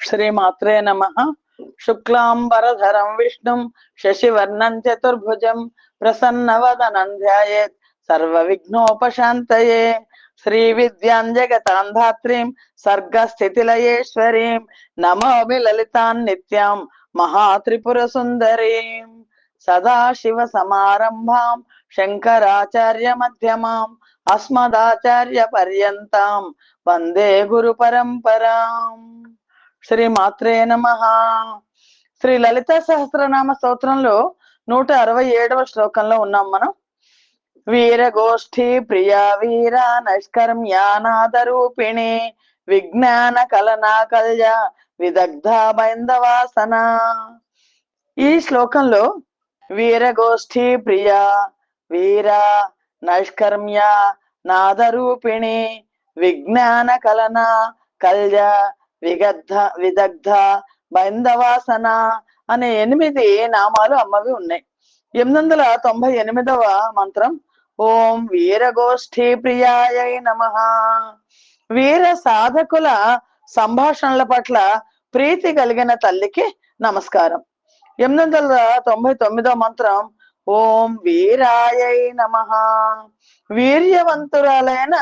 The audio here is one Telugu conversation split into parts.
శ్రీమాత్రే నమ శుక్లాంబరధరం విష్ణుం శశివర్ణం చతుర్భుజం ప్రసన్నవదనం ధ్యాయేత్ సర్వ విఘ్నోపశాంతయే శ్రీ విద్యాం జగతాంధాత్రీం సర్గస్థితిలయేశ్వరీం నమోమి లలితాన్ నిత్యాం మహాత్రిపుర సుందరీం సదాశివ సమారంభాం శంకరాచార్య మధ్యమాం అస్మదాచార్య పర్యంతాం వందే గురు పరంపరాం శ్రీ మాత్రే నమ. శ్రీ లలిత సహస్రనామ స్తోత్రంలో నూట అరవై ఏడవ శ్లోకంలో ఉన్నాం మనం. వీరగోష్ఠి ప్రియా వీర నష్కర్మ్యానాదరూపిణి విజ్ఞాన కలనా కళ్య విదగ్ధ బైందవాసన. ఈ శ్లోకంలో వీరగోష్ఠి ప్రియా వీర నైష్కర్మ్య నాదరూపిణి విజ్ఞాన కలన కళ్య విగద్ధ విదగ్ధ బైందవాసన అనే ఎనిమిది నామాలు అమ్మవి ఉన్నాయి. ఎనిమిది వందల తొంభై ఎనిమిదవ మంత్రం ఓం వీరగోష్ఠి ప్రియాయ నమ. వీర సాధకుల సంభాషణల పట్ల ప్రీతి కలిగిన తల్లికి నమస్కారం. ఎనిమిది వందల తొంభై తొమ్మిదవ మంత్రం ఓం వీరాయ నమ. వీర్యవంతురాలైన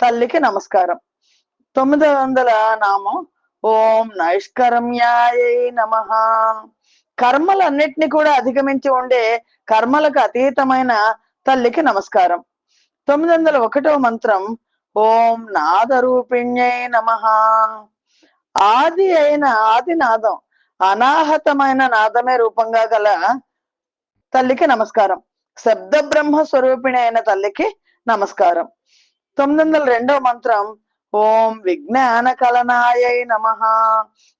తల్లికి నమస్కారం. తొమ్మిది వందల నామం ఓం నైష్కర్మ్యాయ నమ. కర్మలన్నిటిని కూడా అధిగమించి ఉండే కర్మలకు అతీతమైన తల్లికి నమస్కారం. తొమ్మిది వందల ఒకటవ మంత్రం ఓం నాదరూపిణ్యై నమ. ఆది అయిన ఆది నాదం అనాహతమైన నాదమే రూపంగా గల తల్లికి నమస్కారం. శబ్ద బ్రహ్మ స్వరూపిణి అయిన తల్లికి నమస్కారం. తొమ్మిది వందల రెండవ మంత్రం ఓం విజ్ఞాన కలనాయ నమ.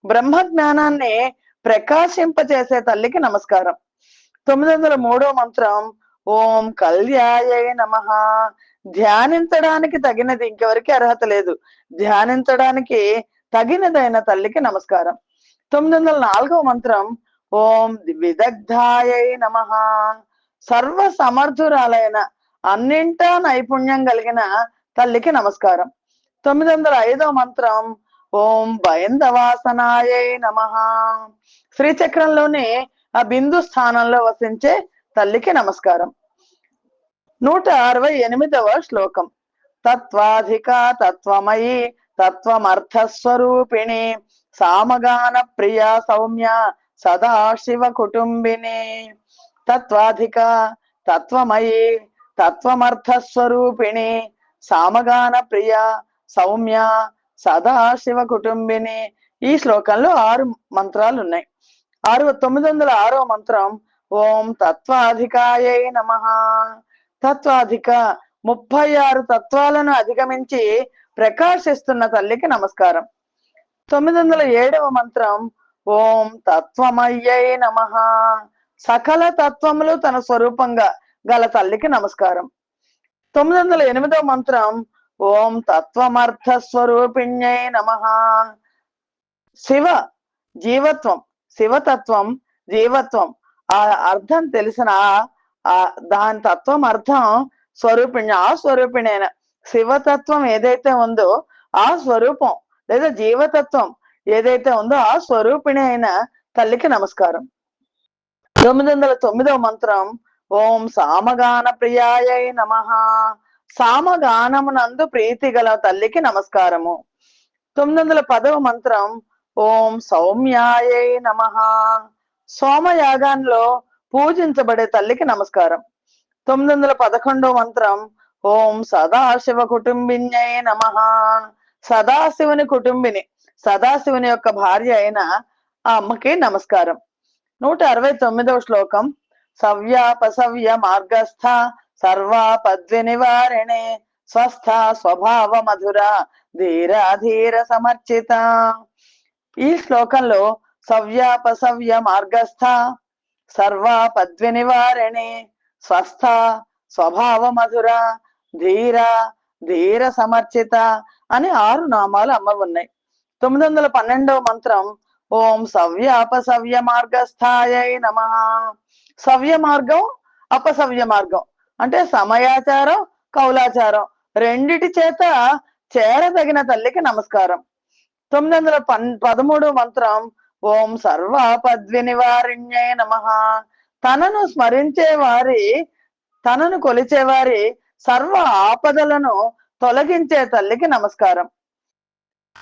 బ్రహ్మ జ్ఞానాన్ని ప్రకాశింపచేసే తల్లికి నమస్కారం. తొమ్మిది వందల మూడో మంత్రం ఓం కళ్యాయ నమ. ధ్యానించడానికి తగినది ఇంకెవరికి అర్హత లేదు. ధ్యానించడానికి తగినదైన తల్లికి నమస్కారం. తొమ్మిది వందల నాలుగవ మంత్రం ఓం విదగ్ధాయ నమ. సర్వ సమర్థురాలైన అన్నింటా నైపుణ్యం కలిగిన తల్లికి నమస్కారం. తొమ్మిది వందల ఐదవ మంత్రం. ఓం బైందవాసనాయ నమ. శ్రీచక్రంలోని ఆ బిందు స్థానంలో వసించే తల్లికి నమస్కారం. నూట అరవై ఎనిమిదవ శ్లోకం. తత్వాధిక తత్వమయి తత్వమర్థస్వరూపిణి సామగాన ప్రియ సౌమ్య సదాశివ కుటుంబిని. తత్వాధిక తత్వమయి తత్వమర్థస్వరూపిణి సామగాన ప్రియ సౌమ్య సదాశివ కుటుంబిని ఈ శ్లోకంలో ఆరు మంత్రాలు ఉన్నాయి ఆరు తొమ్మిది వందల ఆరో మంత్రం ఓం తత్వాధికాయ నమ. తత్వాధిక ముప్పై ఆరు తత్వాలను అధిగమించి ప్రకాశిస్తున్న తల్లికి నమస్కారం. తొమ్మిది వందల ఏడవ మంత్రం ఓం తత్వమయ్యై నమ. సకల తత్వములు తన స్వరూపంగా గల తల్లికి నమస్కారం. తొమ్మిది వందల ఎనిమిదవ మంత్రం ఓం తత్వమర్థ స్వరూపిణ్యై నమ. శివ జీవత్వం శివతత్వం జీవత్వం. ఆ అర్థం తెలిసిన ఆ దాని తత్వం అర్థం స్వరూపిణి ఆ స్వరూపిణైన. శివతత్వం ఏదైతే ఉందో ఆ స్వరూపం లేదా జీవతత్వం ఏదైతే ఉందో ఆ స్వరూపిణి అయిన తల్లికి నమస్కారం. తొమ్మిది వందల తొమ్మిదవ మంత్రం ఓం సామగాన ప్రియాయ నమ. సామగానమునందు ప్రీతి గల తల్లికి నమస్కారము. తొమ్మిది వందల పదవ మంత్రం ఓం సౌమ్యాయ నమ. సోమయాగాన్లో పూజించబడే తల్లికి నమస్కారం. తొమ్మిది వందల పదకొండవ మంత్రం ఓం సదాశివ కుటుంబిన్యై నమ. సదాశివుని కుటుంబిని సదాశివుని యొక్క భార్య అయిన ఆ అమ్మకి నమస్కారం. నూట అరవై తొమ్మిదవ శ్లోకం సవ్యాపసవ్య మార్గస్థ సర్వాపద్వి నివారణే స్వస్థ స్వభావ మధుర ధీర ధీర సమర్చిత. ఈ శ్లోకంలో సవ్యాపసవ్య మార్గస్థ సర్వాపద్వి నివారణే స్వస్థ స్వభావ మధుర ధీర ధీర సమర్చిత అని ఆరు నామాలు అమ్మ ఉన్నాయి. తొమ్మిది వందల పన్నెండవ మంత్రం ఓం సవ్య అపసవ్య మార్గస్థాయ నమ. సవ్య మార్గం అపసవ్య మార్గం. అంటే సమయాచారం కౌలాచారం రెండిటి చేత చేరదగిన తల్లికి నమస్కారం. తొమ్మిది వందల పన్ పదమూడు మంత్రం ఓం సర్వ పద్వి నివారిణ్యే నమ. తనను స్మరించే వారి తనను కొలిచే వారి సర్వ ఆపదలను తొలగించే తల్లికి నమస్కారం.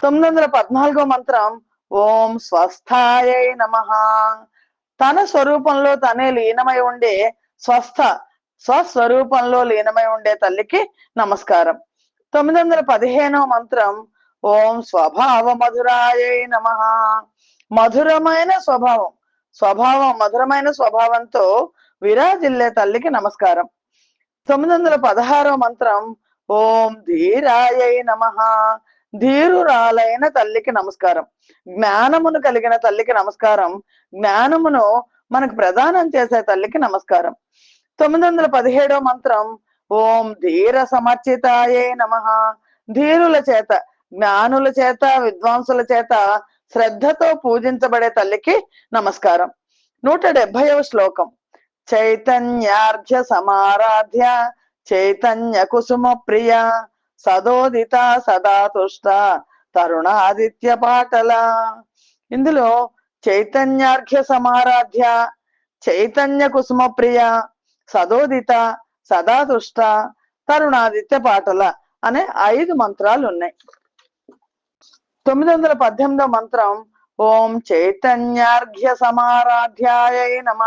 తొమ్మిది వందల పద్నాలుగో మంత్రం ఓం స్వస్థాయై నమ. తన స్వరూపంలో తనే లీనమై ఉండే స్వస్థ స్వస్వరూపంలో లీనమై ఉండే తల్లికి నమస్కారం. తొమ్మిది వందల పదిహేనో మంత్రం ఓం స్వభావ మధురాయై నమ. మధురమైన స్వభావం స్వభావం మధురమైన స్వభావంతో విరాజిల్లే తల్లికి నమస్కారం. తొమ్మిది వందల పదహారో మంత్రం ఓం ధీరాయై నమ. ధీరురాలైన తల్లికి నమస్కారం. జ్ఞానమును కలిగిన తల్లికి నమస్కారం. జ్ఞానమును మనకు ప్రదానం చేసే తల్లికి నమస్కారం. తొమ్మిది వందల పదిహేడో మంత్రం ఓం ధీర సమర్చితాయే నమ. ధీరుల చేత జ్ఞానుల చేత విద్వాంసుల చేత శ్రద్ధతో పూజించబడే తల్లికి నమస్కారం. నూట డెబ్బైవ శ్లోకం. చైతన్యార్ఘ్య సమారాధ్య చైతన్య కుసుమ ప్రియ సదోదిత సదా తుష్ట తరుణాదిత్య పాటల. ఇందులో చైతన్యార్ఘ్య సమారాధ్య చైతన్య కుసుమ ప్రియ సదోదిత సదా తుష్ట తరుణాదిత్య పాటల అనే ఐదు మంత్రాలు ఉన్నాయి. తొమ్మిది వందల పద్దెనిమిదో మంత్రం ఓం చైతన్యార్ఘ్య సమారాధ్యాయ నమ.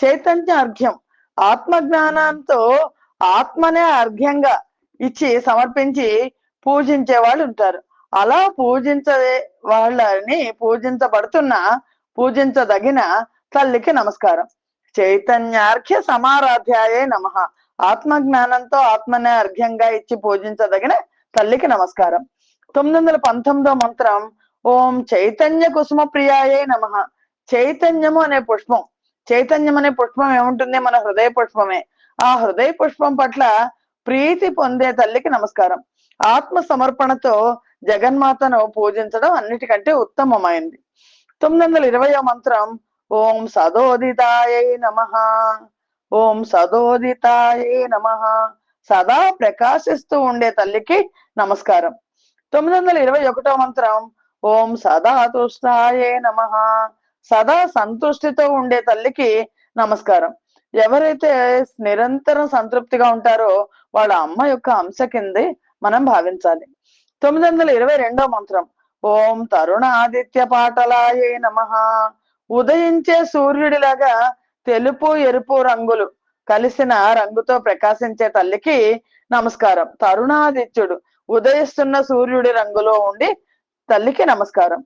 చైతన్య అర్ఘ్యం ఆత్మ జ్ఞానంతో ఆత్మనే అర్ఘ్యంగా ఇచ్చి సమర్పించి పూజించే వాళ్ళు ఉంటారు. అలా పూజించే వాళ్ళని పూజించబడుతున్న పూజించదగిన తల్లికి నమస్కారం. చైతన్యార్ఘ్య సమారాధ్యాయే నమ. ఆత్మ జ్ఞానంతో ఆత్మనే అర్ఘ్యంగా ఇచ్చి పూజించదగిన తల్లికి నమస్కారం. తొమ్మిది వందల పంతొమ్మిదో మంత్రం ఓం చైతన్య కుసుమ ప్రియాయే నమ. చైతన్యము అనే పుష్పం. చైతన్యం అనే పుష్పం ఏముంటుంది? మన హృదయ పుష్పమే. ఆ హృదయ పుష్పం పట్ల ప్రీతి పొందే తల్లికి నమస్కారం. ఆత్మ సమర్పణతో జగన్మాతను పూజించడం అన్నిటికంటే ఉత్తమమైంది. తొమ్మిది వందల ఇరవయో మంత్రం ఓం సదోదితాయై నమ. ఓం సదోదితాయై నమ. సదా ప్రకాశిస్తూ ఉండే తల్లికి నమస్కారం. తొమ్మిది వందల ఇరవై ఒకటో మంత్రం. ఓం సదా తుష్టాయే నమ. సదా సంతుష్టితో ఉండే తల్లికి నమస్కారం. ఎవరైతే నిరంతరం సంతృప్తిగా ఉంటారో వాళ్ళ అమ్మ యొక్క అంశ కిందే మనం భావించాలి. తొమ్మిది వందల ఇరవై రెండో మంత్రం. ఓం తరుణ ఆదిత్య పాటలాయే నమ. ఉదయించే సూర్యుడిలాగా తెలుపు ఎరుపు రంగులు కలిసిన రంగుతో ప్రకాశించే తల్లికి నమస్కారం. తరుణాదిత్యుడు ఉదయిస్తున్న సూర్యుడి రంగులో ఉండి తల్లికి నమస్కారం.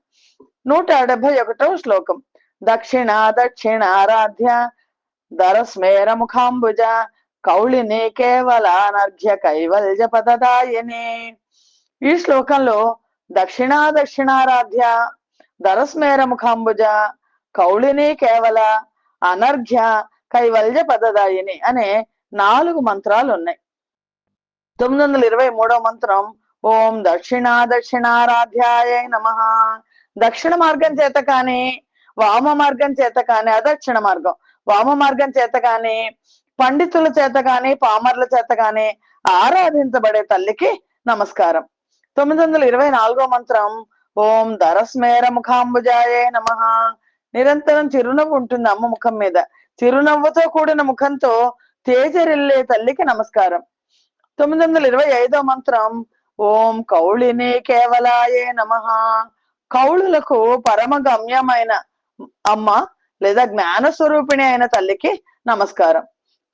నూట డెబ్బై ఒకటో శ్లోకం. దక్షిణ దక్షిణ ఆరాధ్య దరస్మేర ముఖాంబుజ కౌళిని కేవల అనర్ఘ్య కైవల్య పదదాయని. ఈ శ్లోకంలో దక్షిణ దక్షిణారాధ్య దరస్మేర ముఖాంబుజ కౌళిని కేవల అనర్ఘ్య కైవల్య పదదాయిని అనే నాలుగు మంత్రాలు ఉన్నాయి తొమ్మిది వందల ఇరవై మూడో మంత్రం ఓం దక్షిణ దక్షిణారాధ్యాయ నమ. దక్షిణ మార్గం చేత కానీ వామ మార్గం చేత కానీ అదక్షిణ మార్గం వామ మార్గం చేత కానీ పండితుల చేత కానీ పామర్ల చేత కానీ ఆరాధించబడే తల్లికి నమస్కారం. తొమ్మిది వందల ఇరవై నాలుగో మంత్రం ఓం దరస్మేర ముఖాంబుజాయే నమ. నిరంతరం చిరునవ్వు ఉంటుంది అమ్మ ముఖం మీద. చిరునవ్వుతో కూడిన ముఖంతో తేజరిల్లే తల్లికి నమస్కారం. తొమ్మిది వందల ఇరవై ఐదో మంత్రం ఓం కౌళిని కేవలాయే నమ. కౌళులకు పరమ గమ్యమైన అమ్మ లేదా జ్ఞాన స్వరూపిణి అయిన తల్లికి నమస్కారం.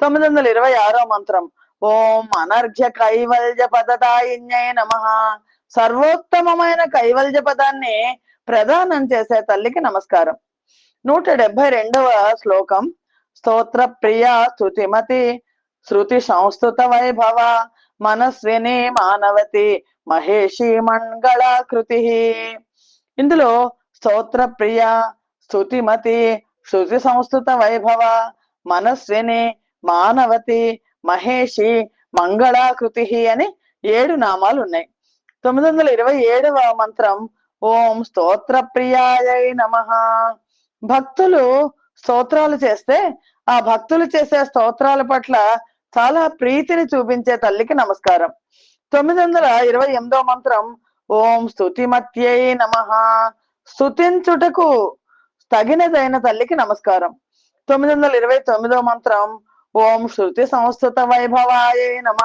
తొమ్మిది వందల ఇరవై ఆరో మంత్రం ఓం అనర్ఘ్య కైవల్య పదదాయిన్యై నమ. సర్వోత్తమమైన కైవల్య పదాన్ని ప్రదానం చేసే తల్లికి నమస్కారం. నూట డెబ్బై రెండవ శ్లోకం. స్తోత్ర ప్రియ స్తుతిమతి శృతి సంస్థుత వైభవ మనస్విని మానవతి మహేషి మంగళాకృతి ఇందులో స్తోత్ర ప్రియ స్తుతిమతి శృతి సంస్థుత వైభవ మనస్విని మానవతి మహేషి మంగళాకృతి అని ఏడు నామాలు ఉన్నాయి. తొమ్మిది వందల ఇరవై ఏడవ మంత్రం ఓం స్తోత్ర ప్రియాయ నమ. భక్తులు స్తోత్రాలు చేస్తే ఆ భక్తులు చేసే స్తోత్రాల పట్ల చాలా ప్రీతిని చూపించే తల్లికి నమస్కారం. తొమ్మిది వందల ఇరవై ఎనిమిదో మంత్రం ఓం స్తుతిమత్యై నమ. స్తుతించుటకు తగినదైన తల్లికి నమస్కారం. తొమ్మిది వందల ఇరవై తొమ్మిదో మంత్రం ఓం శృతి సంస్కృత వైభవాయ నమ.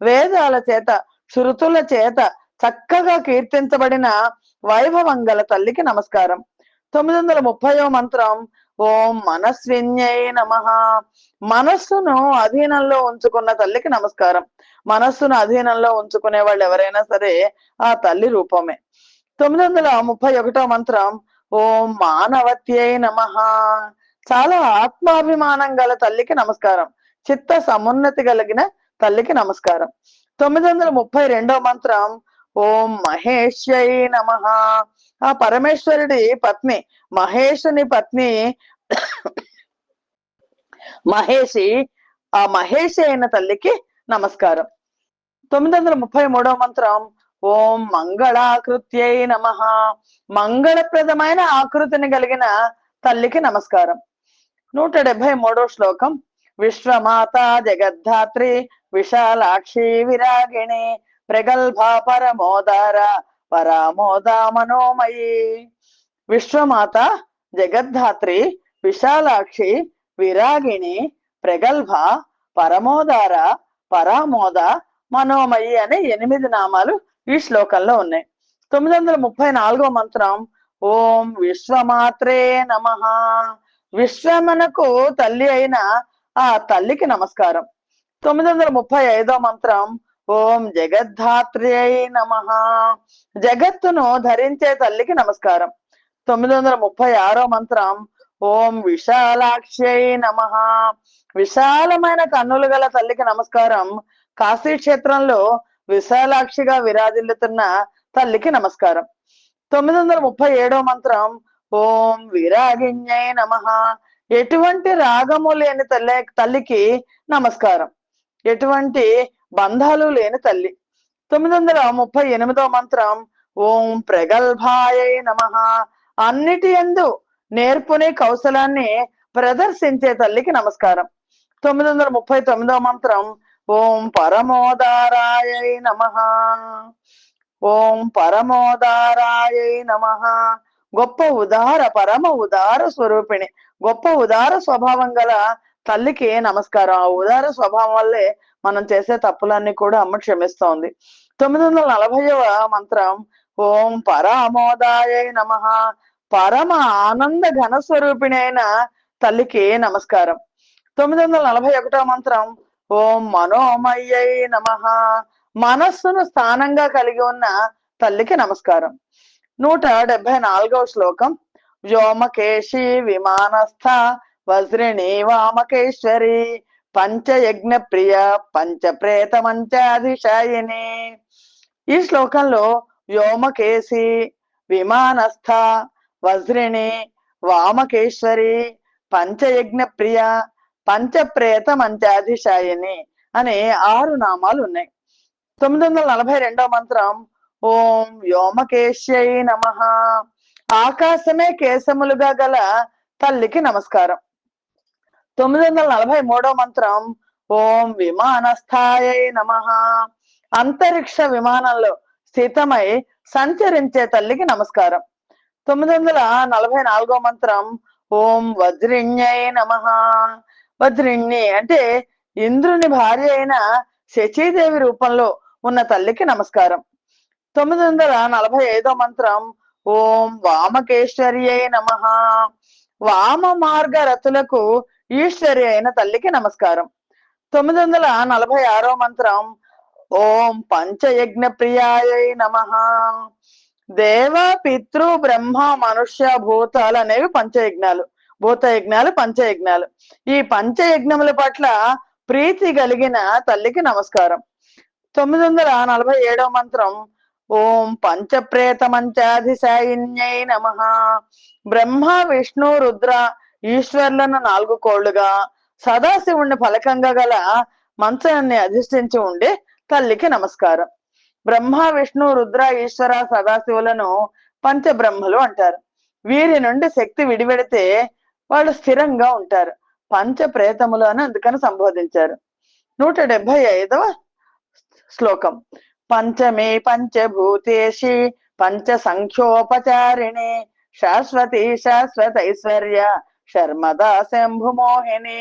వేదాల చేత శృతుల చేత చక్కగా కీర్తించబడిన వైభవం గల తల్లికి నమస్కారం. తొమ్మిది వందల ముప్పయో మంత్రం ఓం మనస్విన్యై నమ. మనస్సును అధీనంలో ఉంచుకున్న తల్లికి నమస్కారం. మనస్సును అధీనంలో ఉంచుకునే వాళ్ళు ఎవరైనా సరే ఆ తల్లి రూపమే. తొమ్మిది వందల ముప్పై ఒకటో మంత్రం ఓం మానవత్యై నమ. చాలా ఆత్మాభిమానం గల తల్లికి నమస్కారం. చిత్త సమున్నతి కలిగిన తల్లికి నమస్కారం. తొమ్మిది వందల ముప్పై రెండో మంత్రం ఓం మహేష్యై నమ. ఆ పరమేశ్వరుడి పత్ని మహేషుని పత్ని మహేషి ఆ మహేషి అయిన తల్లికి నమస్కారం. తొమ్మిది వందల ముప్పై మూడవ మంత్రం ఓం మంగళాకృత్యై నమ. మంగళప్రదమైన ఆకృతిని కలిగిన తల్లికి నమస్కారం. నూట డెబ్బై మూడో శ్లోకం విశ్వమాత జగద్ధాత్రి విశాలాక్షి విరాగిణి ప్రగల్భ పరమోదార పరామోద మనోమయి విశ్వమాత జగద్ధాత్రి విశాలాక్షి విరాగిణి ప్రగల్భ పరమోదార పరామోద మనోమయి అనే ఎనిమిది నామాలు ఈ శ్లోకంలో ఉన్నాయి. తొమ్మిది వందల ముప్పై నాలుగో మంత్రం ఓం విశ్వమాత్రే నమ. విశ్వమనకు తల్లి అయిన ఆ తల్లికి నమస్కారం. తొమ్మిది వందల ముప్పై ఐదో మంత్రం ఓం జగద్ధాత్ర్యై నమ. జగత్తును ధరించే తల్లికి నమస్కారం. తొమ్మిది వందల ముప్పై ఆరో మంత్రం ఓం విశాలాక్ష్యై నమ. విశాలమైన కన్నులు గల తల్లికి నమస్కారం కాశీ క్షేత్రంలో విశాలాక్షిగా విరాజిల్లుతున్న తల్లికి నమస్కారం. తొమ్మిది వందల ముప్పై ఏడో మంత్రం ఓం విరాగిణ్యై నమ. ఎటువంటి రాగము లేని తల్లి తల్లికి నమస్కారం. ఎటువంటి బంధాలు లేని తల్లి. తొమ్మిది వందల ముప్పై ఎనిమిదో మంత్రం ఓం ప్రగల్భాయై నమ. అన్నిటి ఎందు నేర్పుని కౌశలాన్ని ప్రదర్శించే తల్లికి నమస్కారం. తొమ్మిది వందల ముప్పై తొమ్మిదో మంత్రం ఓం పరమోదారాయై నమ. ఓం పరమోదారాయై నమ. గొప్ప ఉదార పరమ ఉదార స్వరూపిణి గొప్ప ఉదార స్వభావం గల తల్లికి నమస్కారం. ఆ ఉదార స్వభావం వల్లే మనం చేసే తప్పులన్నీ కూడా అమ్మ క్షమిస్తోంది. తొమ్మిది వందల నలభైవ మంత్రం ఓం పరామోదాయ నమ. పరమ ఆనంద ఘన స్వరూపిణైన తల్లికి నమస్కారం. తొమ్మిది వందల నలభై ఒకటో మంత్రం ఓం మనోమయ్యై నమ. మనస్సును స్థానంగా కలిగి ఉన్న తల్లికి నమస్కారం. నూట డెబ్బై నాలుగవ శ్లోకం వ్యోమకేశి విమానస్థ వజ్రిణి వామకేశ్వరి. పంచయజ్ఞ ప్రియ పంచప్రేత మంచాధిశాయిని ఈ శ్లోకంలో వ్యోమకేశి విమానస్థ వజ్రిణి వామకేశ్వరి పంచయజ్ఞ ప్రియ పంచప్రేత మంచాధిశాయిని అనే ఆరు నామాలు ఉన్నాయి తొమ్మిది వందల నలభై రెండో మంత్రం ఓం వ్యోమకేశ్యై నమ. ఆకాశమే కేశములుగా గల తల్లికి నమస్కారం. తొమ్మిది వందల నలభై మూడో మంత్రం ఓం విమానస్థాయ నమ. అంతరిక్ష విమానంలో స్థితమై సంచరించే తల్లికి నమస్కారం. తొమ్మిది వందల నలభై నాలుగో మంత్రం ఓం వజ్రిణ్యై నమ. వజ్రిణ్ణి అంటే ఇంద్రుని భార్య అయిన శచీదేవి రూపంలో ఉన్న తల్లికి నమస్కారం. తొమ్మిది వందల నలభై ఐదో మంత్రం ఓం వామకేశ్వర్యై నమ. వామ మార్గ రతులకు ఈశ్వరి అయిన తల్లికి నమస్కారం. తొమ్మిది వందల నలభై ఆరో మంత్రం ఓం పంచయజ్ఞ ప్రియాయై నమ. దేవ పితృ బ్రహ్మ మనుష్య భూతాలు అనేవి పంచయజ్ఞాలు. భూతయజ్ఞాలు పంచయజ్ఞాలు. ఈ పంచయజ్ఞముల పట్ల ప్రీతి కలిగిన తల్లికి నమస్కారం. తొమ్మిది వందల నలభై ఏడో మంత్రం ఓం పంచప్రేత మంచాధిశాయిన్యై నమ. బ్రహ్మ విష్ణు రుద్ర ఈశ్వర్లను నాలుగు కోళ్ళుగా సదాశివుణ్ణి ఫలకంగా గల మంచాన్ని అధిష్ఠించి ఉండే తల్లికి నమస్కారం. బ్రహ్మ విష్ణు రుద్ర ఈశ్వర సదాశివులను పంచబ్రహ్మలు అంటారు. వీరి నుండి శక్తి విడివెడితే వాళ్ళు స్థిరంగా ఉంటారు. పంచ ప్రేతములు అని అందుకని సంబోధించారు. నూట డెబ్బై ఐదవ శ్లోకం. పంచమే పంచభూతేషి పంచ సంఖ్యోపచారిణి శాశ్వతి శాశ్వత ఐశ్వర్య శర్మదా శంభుమోహిని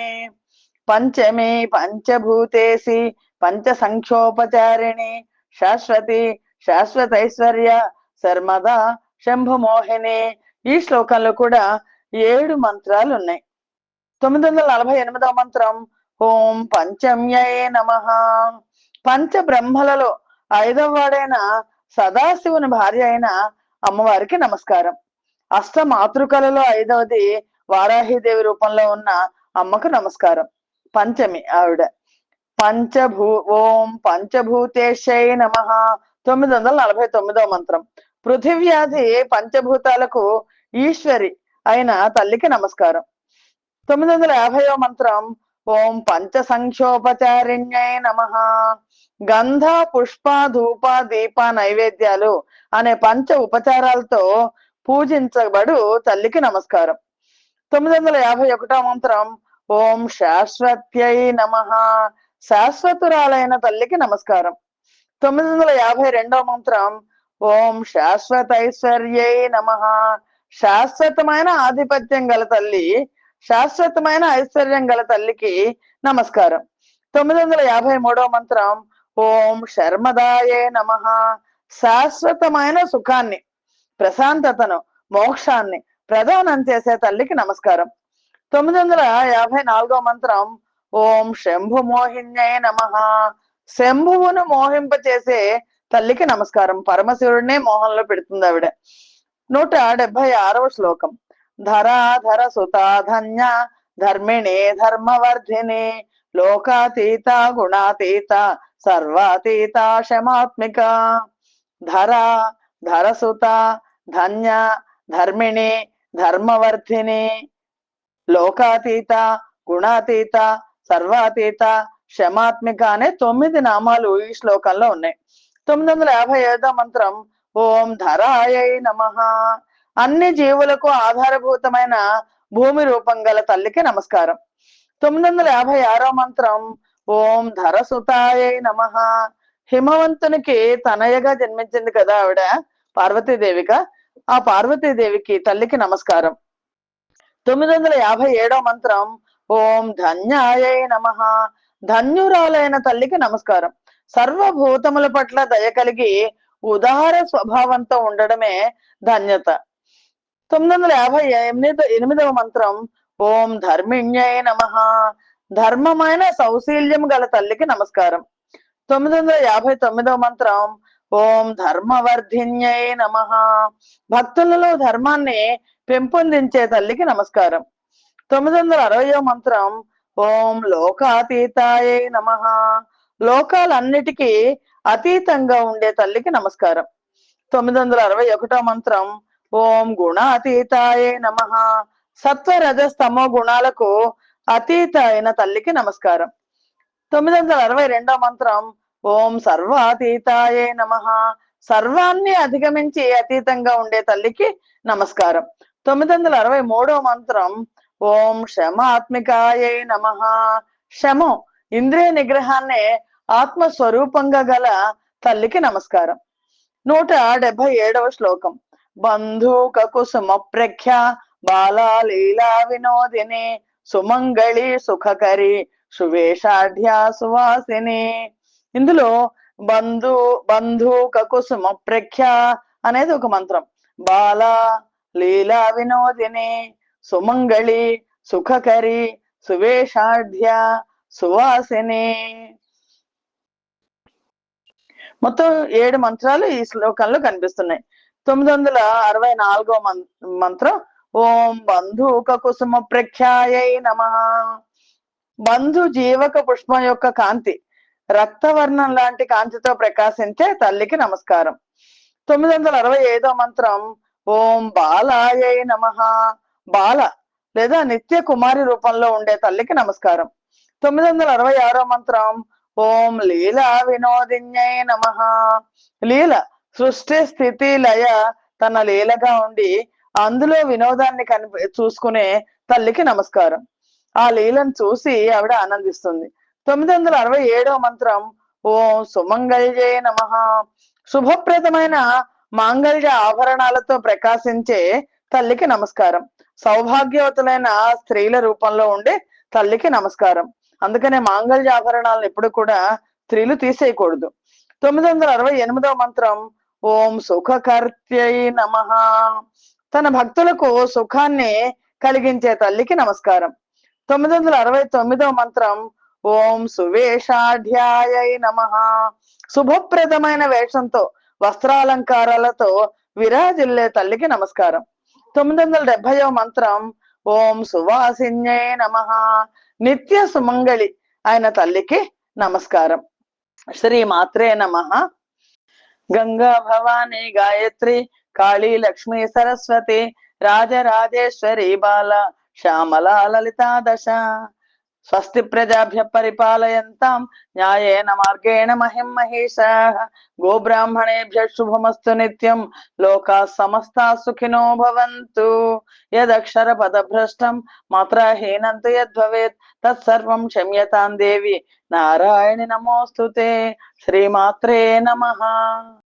పంచమి పంచభూతేసి పంచ సంక్షోపచారిణి శాశ్వతి శాశ్వతైశ్వర్య శర్మదా శంభుమోహిని ఈ శ్లోకంలో కూడా ఏడు మంత్రాలు ఉన్నాయి తొమ్మిది వందల నలభై ఎనిమిదవ మంత్రం ఓం పంచమ్యే నమ. పంచ బ్రహ్మలలో ఐదవ వాడైన సదాశివుని భార్య అయిన అమ్మవారికి నమస్కారం. అష్ట మాతృకలలో ఐదవది వారాహిదేవి రూపంలో ఉన్న అమ్మకు నమస్కారం. పంచమి ఆవిడ. పంచభూ ఓం పంచభూతేశై నమ. తొమ్మిది వందల నలభై తొమ్మిదో మంత్రం. పృథివ్యాధి పంచభూతాలకు ఈశ్వరి అయిన తల్లికి నమస్కారం. తొమ్మిది వందల యాభైవ మంత్రం. ఓం పంచ సంక్షోపచారిణ్యై నమ. గంధ పుష్ప ధూప దీప నైవేద్యాలు అనే పంచ ఉపచారాలతో పూజించబడు తల్లికి నమస్కారం. తొమ్మిది వందల యాభై ఒకటో మంత్రం. ఓం శాశ్వత్యై నమ. శాశ్వతురాలైన తల్లికి నమస్కారం. తొమ్మిది వందల యాభై రెండవ మంత్రం. ఓం శాశ్వతైశ్వర్యై నమ. శాశ్వతమైన ఆధిపత్యం గల తల్లి శాశ్వతమైన ఐశ్వర్యం గల తల్లికి నమస్కారం. తొమ్మిది వందల యాభై మూడో మంత్రం. ఓం శర్మదాయే నమ. శాశ్వతమైన సుఖాన్ని ప్రశాంతతను మోక్షాన్ని ప్రధానం చేసే తల్లికి నమస్కారం. తొమ్మిది వందల యాభై నాలుగో మంత్రం ఓం శంభు మోహిన్యే నమ. శంభువును మోహింప చేసే తల్లికి నమస్కారం. పరమశివుడినే మోహంలో పెడుతుంది ఆవిడ. నూట డెబ్బై ఆరవ శ్లోకం. ధరాధర సుతాధన్య ధర్మిణి ధర్మవర్ధిని లోకాతీత గుణాతీత సర్వాతీత శమాత్మిక ధర ధరసుత ధన్య ధర్మిణి ధర్మవర్ధిని లోకాతీత గుణాతీత సర్వాతీత క్షమాత్మిక అనే తొమ్మిది నామాలు ఈ శ్లోకంలో ఉన్నాయి. తొమ్మిది వందల యాభై ఐదో మంత్రం ఓం ధరాయై నమ. అన్ని జీవులకు ఆధారభూతమైన భూమి రూపం గల తల్లికి నమస్కారం. తొమ్మిది వందల యాభై ఆరో మంత్రం ఓం ధరసుతాయై నమ. హిమవంతునికి తనయగా జన్మించింది కదా ఆవిడ పార్వతీదేవిగా. ఆ పార్వతీదేవికి తల్లికి నమస్కారం. తొమ్మిది వందల యాభై ఏడో మంత్రం ఓం ధన్యాయ నమ. ధన్యురాలైన తల్లికి నమస్కారం. సర్వభూతముల పట్ల దయ కలిగి ఉదార స్వభావంతో ఉండడమే ధన్యత. తొమ్మిది వందల యాభై ఎనిమిది ఎనిమిదవ మంత్రం ఓం ధర్మిణ్యై నమ. ధర్మమైన సౌశీల్యం గల తల్లికి నమస్కారం. తొమ్మిది వందల యాభై తొమ్మిదవ మంత్రం ఓం ధర్మవర్ధిన్యై నమ. భక్తులలో ధర్మాన్ని పెంపొందించే తల్లికి నమస్కారం. తొమ్మిది వందల అరవయో మంత్రం ఓం లోకాతీతాయే నమ. లోకాలన్నిటికీ అతీతంగా ఉండే తల్లికి నమస్కారం. తొమ్మిది వందల అరవై ఒకటో మంత్రం ఓం గుణాతీతాయే నమ. సత్వరజ రజస్తమో గుణాలకు అతీత అయిన తల్లికి నమస్కారం. తొమ్మిది వందల అరవై రెండో మంత్రం ఓం సర్వాతీతాయే నమ. సర్వాన్ని అధిగమించి అతీతంగా ఉండే తల్లికి నమస్కారం. తొమ్మిది వందల అరవై మూడో మంత్రం ఓం శమాత్మికాయే నమ. క్షమం ఇంద్రియ నిగ్రహాన్ని ఆత్మ స్వరూపంగా గల తల్లికి నమస్కారం. నూట డెబ్బై ఏడవ శ్లోకం. బంధూక కుసుమ ప్రఖ్య బాలా లీలా వినోదిని సుమంగళి సుఖకరి సువేషాఢ్య సువాసిని. ఇందులో బంధు బంధు కుసుమ ప్రఖ్య అనేది ఒక మంత్రం. బాల లీలా వినోదిని సుమంగళి సుఖకరి సువేషాఢ్య సువాసిని. మొత్తం ఏడు మంత్రాలు ఈ శ్లోకంలో కనిపిస్తున్నాయి. తొమ్మిది వందల అరవై నాలుగో మంత్రం ఓం బంధుక కుసుమ ప్రఖ్యాయై నమ. బంధు జీవక పుష్పం యొక్క కాంతి. రక్తవర్ణం లాంటి కాంతితో ప్రకాశించే తల్లికి నమస్కారం. తొమ్మిది వందల అరవై ఐదో మంత్రం ఓం బాలాయ నమ. బాల లేదా నిత్య కుమారి రూపంలో ఉండే తల్లికి నమస్కారం. తొమ్మిది వందల అరవై ఆరో మంత్రం ఓం లీలా వినోదిన్యై నమ. లీల సృష్టి స్థితి లయ తన లీలగా ఉండి అందులో వినోదాన్ని కనిపి చూసుకునే తల్లికి నమస్కారం. ఆ లీలను చూసి ఆవిడ ఆనందిస్తుంది. తొమ్మిది వందల అరవై ఏడవ మంత్రం ఓం సుమంగళ్యే నమ. శుభప్రదమైన మాంగళ్య ఆభరణాలతో ప్రకాశించే తల్లికి నమస్కారం. సౌభాగ్యవతులైన స్త్రీల రూపంలో ఉండే తల్లికి నమస్కారం. అందుకనే మాంగళ్య ఆభరణాలను ఎప్పుడు కూడా స్త్రీలు తీసేయకూడదు. తొమ్మిది వందల అరవై ఎనిమిదవ మంత్రం ఓం సుఖకర్త్యై నమ. తన భక్తులకు సుఖాన్ని కలిగించే తల్లికి నమస్కారం. తొమ్మిది వందల అరవై తొమ్మిదవ మంత్రం ఓం సువేషాఢ్యాయై నమ. శుభప్రదమైన వేషంతో వస్త్రాలంకారాలతో విరాజిల్లే తల్లికి నమస్కారం. తొమ్మిది వందల డెబ్బయో మంత్రం ఓం సువాసిన్యే నమ. నిత్య సుమంగళి ఆయన తల్లికి నమస్కారం. శ్రీ మాత్రే నమ. గంగా భవాని గాయత్రి కాళీ లక్ష్మీ సరస్వతి రాజరాజేశ్వరి బాల శ్యామలా లలితా దశ స్వస్తి ప్రజాభ్య పరిపాలయంతాం న్యాయేన మార్గేణ మహిం మహేషా గోబ్రాహ్మణేభ్య శుభమస్తు నిత్యం లోకా సమస్తా సుఖినో భవంతు యదక్షర పదభ్రష్టం మాత్రహీనంతు యద్భవేత్ తత్సర్వం క్షమ్యతాం దేవి నారాయణి నమోస్తుతే శ్రీమాత్రే నమః